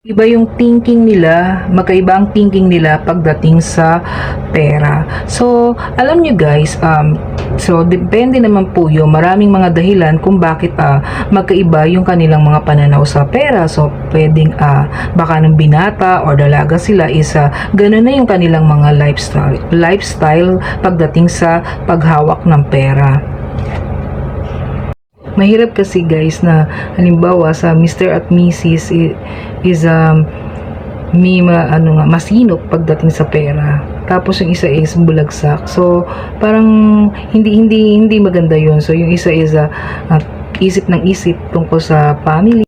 Iba yung thinking nila, magkaiba ang thinking nila pagdating sa pera. So, alam nyo guys, um, so depende naman po yung maraming mga dahilan kung bakit ah, magkaiba yung kanilang mga pananaw sa pera. So, pwedeng ah, baka nung binata or dalaga sila is ah, ganun na yung kanilang mga lifestyle, lifestyle pagdating sa paghawak ng pera. Mahirap kasi guys na halimbawa sa Mr. at Mrs. is um, may ma, ano nga, masinop pagdating sa pera. Tapos yung isa is bulagsak. So, parang hindi hindi hindi maganda yon So, yung isa is uh, uh, isip ng isip tungkol sa family.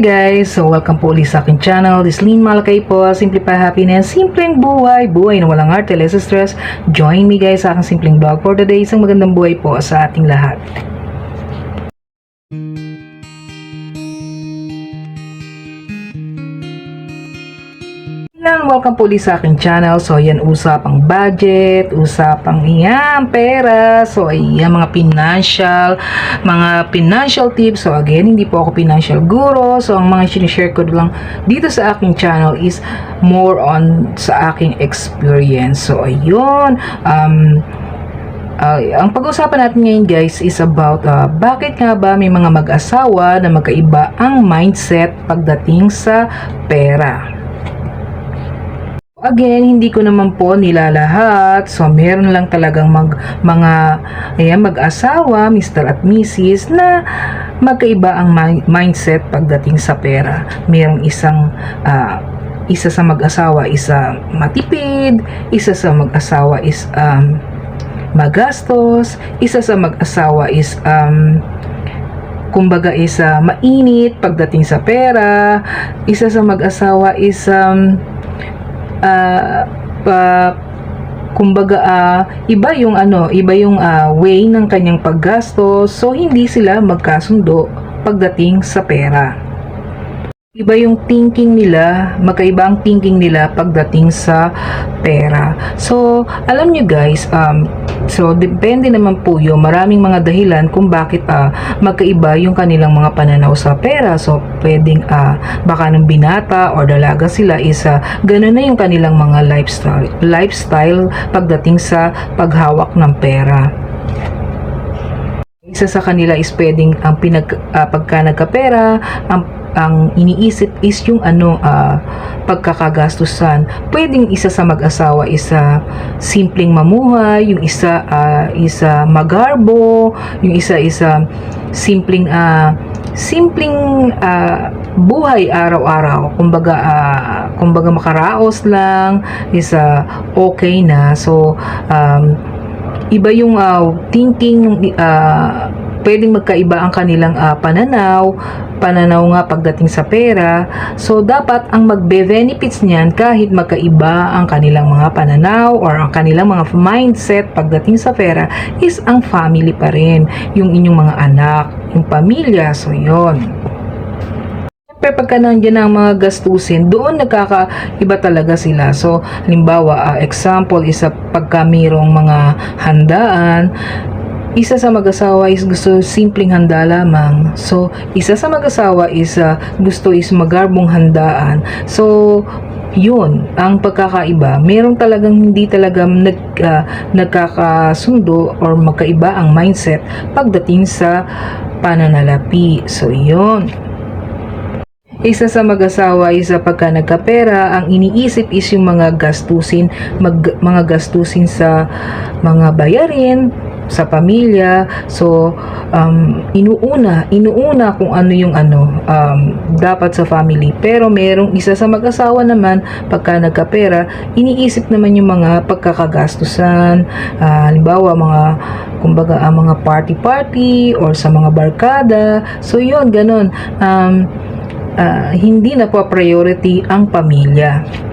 Guys! So welcome po ulit sa aking channel. This is Lynn Malakay po. Simplify Happiness. Simpleng buhay. Buhay na walang arte, less stress. Join me guys sa aking simpleng vlog for today. Isang magandang buhay po sa ating lahat. Welcome po ulit sa aking channel. So, yan, usapang budget, usapang yan, pera. So, ayan, mga financial, mga financial tips. So, again, hindi po ako financial guru. So, ang mga sinishare ko lang dito sa aking channel is more on sa aking experience. So, ayun, um, Ah, ang pag-uusapan natin ngayon guys is about ah, bakit nga ba may mga mag-asawa na magkaiba ang mindset pagdating sa pera. Again, hindi ko naman po nilalahat. So, meron lang talagang mag, mga ayan, mag-asawa, Mr. at Mrs. na magkaiba ang mi- mindset pagdating sa pera. Merong isang ah, isa sa mag-asawa isa matipid, isa sa mag-asawa is um, magastos, isa sa mag-asawa is um, kumbaga is ah, mainit pagdating sa pera, isa sa mag-asawa is um, ah, pa, kumbaga ah, iba yung ano, iba yung ah, way ng kanyang paggastos, so hindi sila magkasundo pagdating sa pera. Iba yung thinking nila, magkaiba ang thinking nila pagdating sa pera. So, alam nyo guys, um, so depende naman po yung maraming mga dahilan kung bakit ah, magkaiba yung kanilang mga pananaw sa pera. So, pwedeng ah, baka nung binata or dalaga sila is ah, ganun na yung kanilang mga lifestyle, lifestyle pagdating sa paghawak ng pera. Isa sa kanila is pwedeng ang pinag ah, pagka nagkapera, ang ang iniisip is yung ano ah, pagkakagastusan. Pwedeng isa sa mag-asawa is ah, simpleng mamuhay, yung isa is ah, magarbo, yung isa is ah, simpleng ah, simpleng ah, buhay araw-araw. Kumbaga ah, kumbaga makaraos lang, is ah, okay na. So um, iba yung uh, thinking uh, pwedeng magkaiba ang kanilang uh, pananaw pananaw nga pagdating sa pera. So dapat ang magbe-benefits niyan kahit magkaiba ang kanilang mga pananaw or ang kanilang mga mindset pagdating sa pera is ang family pa rin yung inyong mga anak yung pamilya. So yon Siyempre, pagka nandiyan ang mga gastusin, doon nagkakaiba talaga sila. So, halimbawa, ah, example, isa pagka mayroong mga handaan, isa sa mag-asawa is gusto simpleng handa lamang. So, isa sa mag-asawa is ah, gusto is magarbong handaan. So, yun, ang pagkakaiba, merong talagang hindi talaga nag, ah, nagkakasundo or magkaiba ang mindset pagdating sa pananalapi. So, yun. Isa sa mag-asawa isa pagka nagkapera, ang iniisip is yung mga gastusin, mag, mga gastusin sa mga bayarin, sa pamilya. So, um, inuuna, inuuna kung ano yung ano, um, dapat sa family. Pero merong isa sa mag-asawa naman, pagka nagkapera, iniisip naman yung mga pagkakagastusan, ah, halimbawa mga, kumbaga, ang mga party-party or sa mga barkada. So, yun, ganun. Um, ah, hindi na po priority ang pamilya.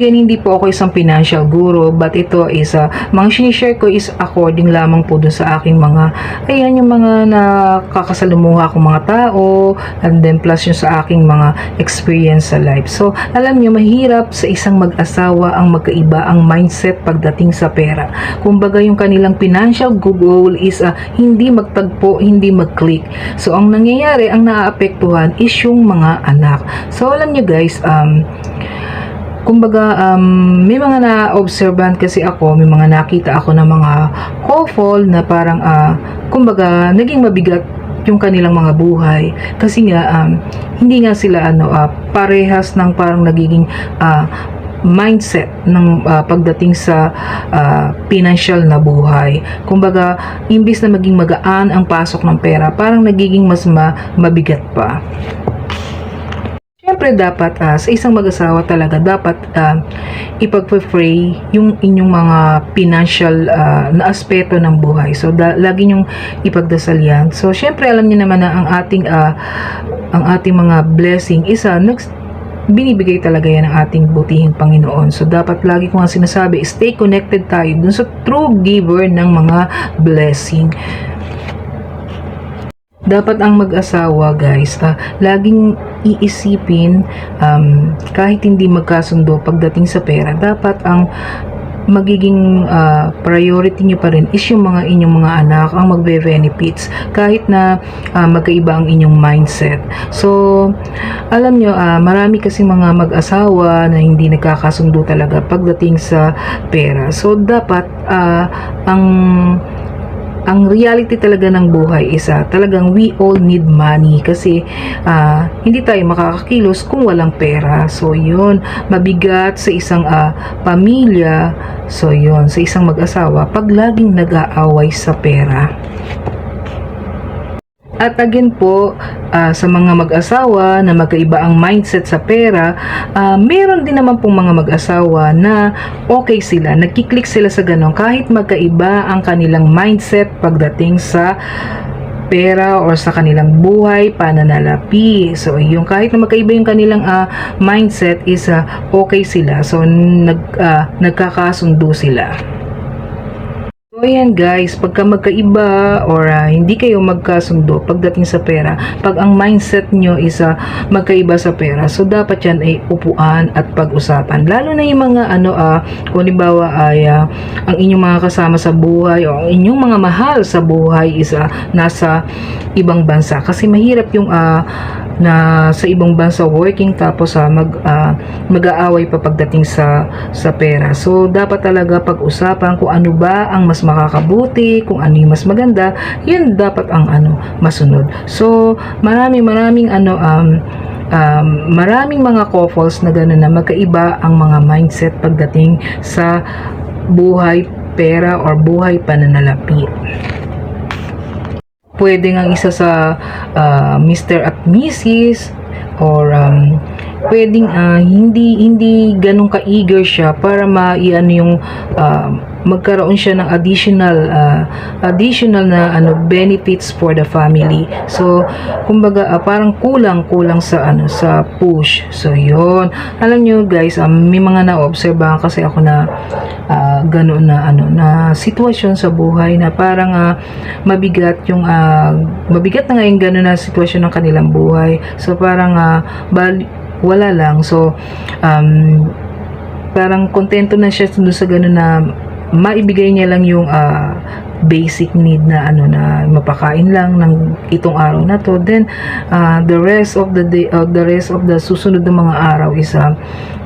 Again, hindi po ako isang financial guru, but ito is, uh, mga sinishare ko is according lamang po dun sa aking mga, ayan yung mga nakakasalumuha akong mga tao, and then plus yung sa aking mga experience sa life. So, alam nyo, mahirap sa isang mag-asawa ang magkaiba ang mindset pagdating sa pera. Kumbaga yung kanilang financial goal is uh, hindi magtagpo, hindi mag-click. So, ang nangyayari, ang naaapektuhan is yung mga anak. So, alam nyo guys, um, kumbaga um, may mga na-observant kasi ako, may mga nakita ako ng mga couple na parang ah, kumbaga naging mabigat yung kanilang mga buhay kasi nga um, hindi nga sila ano ah, parehas ng parang nagiging ah, mindset ng ah, pagdating sa ah, financial na buhay. Kumbaga, imbis na maging magaan ang pasok ng pera, parang nagiging mas ma- mabigat pa. Siyempre dapat ah, sa isang mag-asawa talaga dapat uh, ipag-pray yung inyong mga financial ah, na aspeto ng buhay. So da- lagi nyong ipagdasal yan. So siyempre alam niyo naman na ang ating ah, ang ating mga blessing isa next binibigay talaga yan ng ating butihing Panginoon. So, dapat lagi ko nga sinasabi, stay connected tayo dun sa true giver ng mga blessing dapat ang mag-asawa guys ah, laging iisipin um, kahit hindi magkasundo pagdating sa pera dapat ang magiging ah, priority nyo pa rin is yung mga inyong mga anak ang magbe-benefits kahit na ah, magkaiba ang inyong mindset. So alam nyo ah, marami kasi mga mag-asawa na hindi nagkakasundo talaga pagdating sa pera. So dapat ah, ang ang reality talaga ng buhay is ah, talagang we all need money kasi ah, hindi tayo makakakilos kung walang pera. So yun, mabigat sa isang ah, pamilya, so yun, sa isang mag-asawa pag laging nag-aaway sa pera. At again po, ah, sa mga mag-asawa na magkaiba ang mindset sa pera, ah, meron din naman pong mga mag-asawa na okay sila, nagkiklik sila sa ganon kahit magkaiba ang kanilang mindset pagdating sa pera or sa kanilang buhay, pananalapi. So, yung kahit na magkaiba yung kanilang ah, mindset is ah, okay sila. So, nag, ah, nagkakasundo sila. So, ayan guys, pagka magkaiba or ah, hindi kayo magkasundo pagdating sa pera, pag ang mindset nyo is ah, magkaiba sa pera, so dapat yan ay upuan at pag-usapan. Lalo na yung mga ano, ah, kung halimbawa ay ah, ang inyong mga kasama sa buhay o ang inyong mga mahal sa buhay is ah, nasa ibang bansa. Kasi mahirap yung ah, na sa ibang bansa working tapos ah, mag ah, mag-aaway pa pagdating sa sa pera. So dapat talaga pag-usapan kung ano ba ang mas makakabuti, kung ano yung mas maganda, yun dapat ang ano masunod. So marami maraming ano um um, maraming mga couples na gano'n na magkaiba ang mga mindset pagdating sa buhay pera or buhay pananalapi pwede nga isa sa ah, Mr. at Mrs. or um, pwedeng ah, hindi hindi ganun ka-eager siya para maiano yung ah, magkaroon siya ng additional ah, additional na ano benefits for the family. So, kumbaga ah, parang kulang-kulang sa ano sa push. So, yon Alam nyo guys, um, may mga na-obserbahan kasi ako na ah, ganoon na ano na sitwasyon sa buhay na parang ah, mabigat yung ah, mabigat na ngayon gano'n na sitwasyon ng kanilang buhay. So, parang ah, bali, wala lang. So, um, parang kontento na siya dun sa gano'n na maibigay niya lang yung ah, basic need na ano na mapakain lang ng itong araw na to. Then ah, the rest of the day uh, the rest of the susunod na mga araw is ah,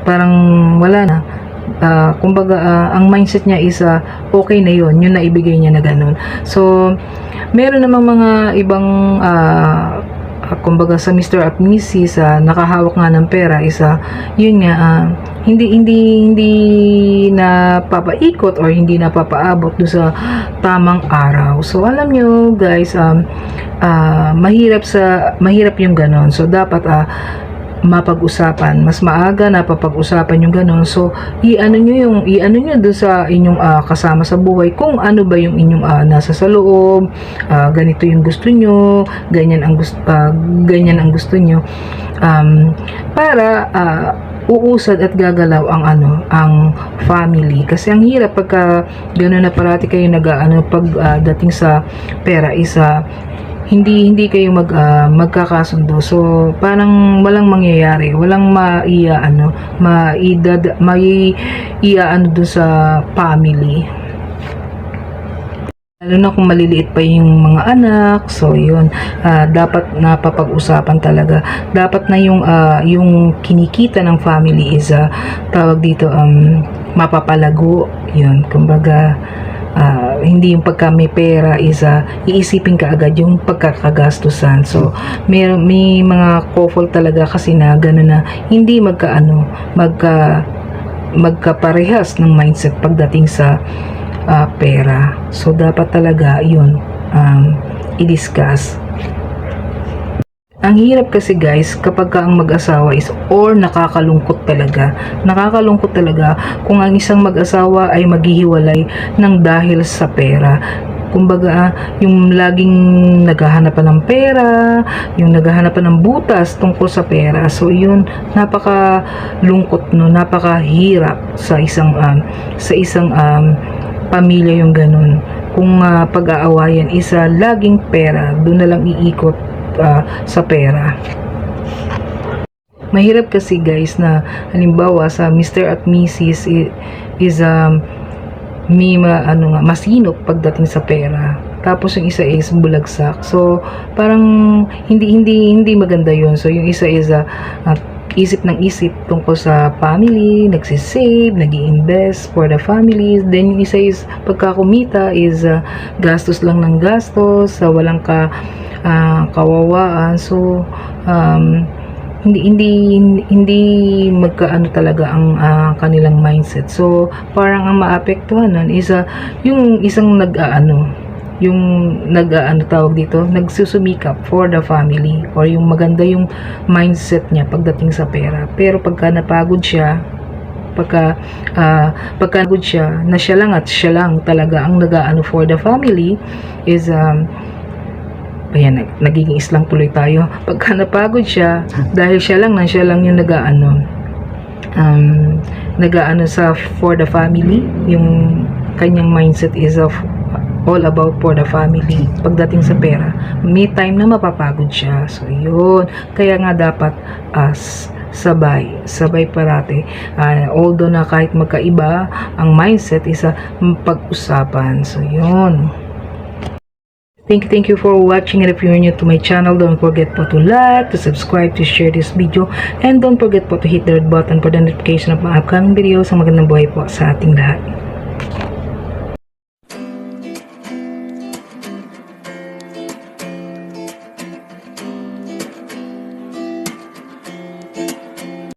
parang wala na. Ah, kumbaga ah, ang mindset niya is ah, okay na yon yun na ibigay niya na ganun. So meron namang mga ibang ah, ah, kumbaga sa Mr. at Mrs. ah, nakahawak nga ng pera isa yun nga ah, hindi hindi hindi na papaikot or hindi na papaabot do sa tamang araw so alam nyo guys um, ah, mahirap sa mahirap yung ganon so dapat ah, mapag-usapan. Mas maaga na papag-usapan yung ganon so i-ano nyo yung i-ano nyo doon sa inyong ah, kasama sa buhay kung ano ba yung inyong ah, nasa sa loob ah, ganito yung gusto nyo ganyan ang gusto ganyan ang gusto nyo. Um, para ah, uusad at gagalaw ang ano ang family. Kasi ang hirap pagka gano'n na parati kayo nag ano pag ah, dating sa pera isa hindi hindi kayo mag ah, magkakasundo. So parang walang mangyayari. Walang maia ano maidad mai ia ano dun sa family. Lalo na kung maliliit pa yung mga anak. So yun. Ah, dapat napapag-usapan talaga. Dapat na yung ah, yung kinikita ng family is ah, tawag dito um, mapapalago. Yun. Kumbaga ah, hindi yung pagka may pera is ah, iisipin ka agad yung pagkakagastusan so may, may mga couple talaga kasi na gano'n na hindi magkaano magka magkaparehas ng mindset pagdating sa ah, pera. So, dapat talaga yun um, i-discuss. Ang hirap kasi guys, kapag ka ang mag-asawa is or nakakalungkot talaga. Nakakalungkot talaga kung ang isang mag-asawa ay maghihiwalay ng dahil sa pera. Kumbaga, yung laging naghahanapan ng pera, yung naghahanapan ng butas tungkol sa pera. So, yun, napaka lungkot no, napakahirap sa isang um, sa isang um, pamilya yung ganun. Kung ah, pag-aawayan isa laging pera, doon na lang iikot ah, sa pera. Mahirap kasi guys na halimbawa sa Mr. at Mrs. is um, may ma, ano nga, masinop pagdating sa pera. Tapos yung isa is bulagsak. So, parang hindi hindi hindi maganda 'yon. So, yung isa is ah, ah, isip ng isip tungkol sa family, nagsisave, nag invest for the family. Then yung isa is pagkakumita is ah, gastos lang ng gastos, sa walang ka ah, kawawaan. So um, hindi hindi hindi magkaano talaga ang ah, kanilang mindset. So parang ang maapektuhan nun is ah, yung isang nag-aano yung nag ano tawag dito nagsusumikap for the family or yung maganda yung mindset niya pagdating sa pera pero pagka napagod siya pagka ah, pagka napagod siya na siya lang at siya lang talaga ang nag-aano for the family is um, ayan, nag- nagiging islang tuloy tayo. Pagka napagod siya, dahil siya lang, nang siya lang yung nag-aano, um, nag-aano sa for the family, yung kanyang mindset is of all about for the family. Pagdating sa pera, may time na mapapagod siya. So, yun. Kaya nga dapat as sabay, sabay parate. Ah, although na kahit magkaiba, ang mindset is a pag-usapan. So, yun. Thank you, thank you for watching and if you're new to my channel, don't forget po to like, to subscribe, to share this video, and don't forget po to hit the red button for the notification of my upcoming videos. Ang magandang buhay po sa ating lahat.